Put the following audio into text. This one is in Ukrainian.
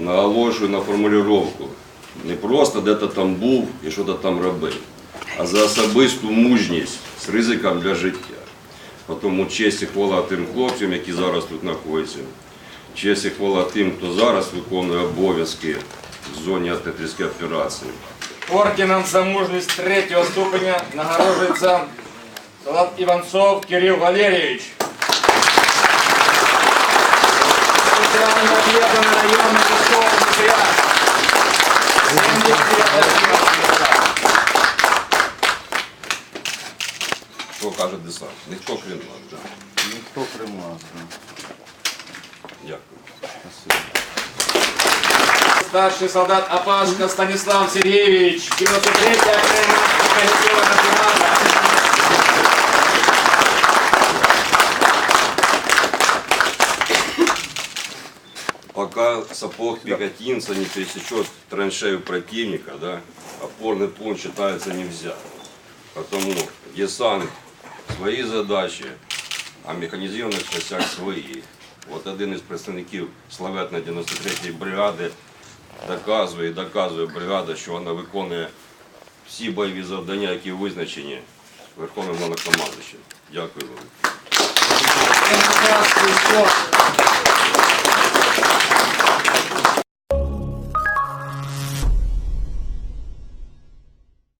наголошую на формулювання. Не просто де-то там був і що-то там робив, а за особисту мужність з ризиком для життя. Тому честь і хвала тим хлопцям, які зараз тут знаходяться. Честь і хвала тим, хто зараз виконує обов'язки в зоні антитерористичної операції. Орденом за мужність третього ступеня нагороджується Салат Іванцов Кирил Валерійович. Що каже десант? Ніхто крім нас. Да? Ніхто крім нас. Дякую. Старший солдат Апашка Станислав Сергеевич, 93-я окрема Пока сапог пехотинца не пересечет траншею противника, да, опорный пункт считается нельзя. Потому десант свої задачі, а механізований частях свої. От один із представників славетної 93-ї бригади доказує і доказує бригада, що вона виконує всі бойові завдання, які визначені Верховним головнокомандуючим. Дякую вам.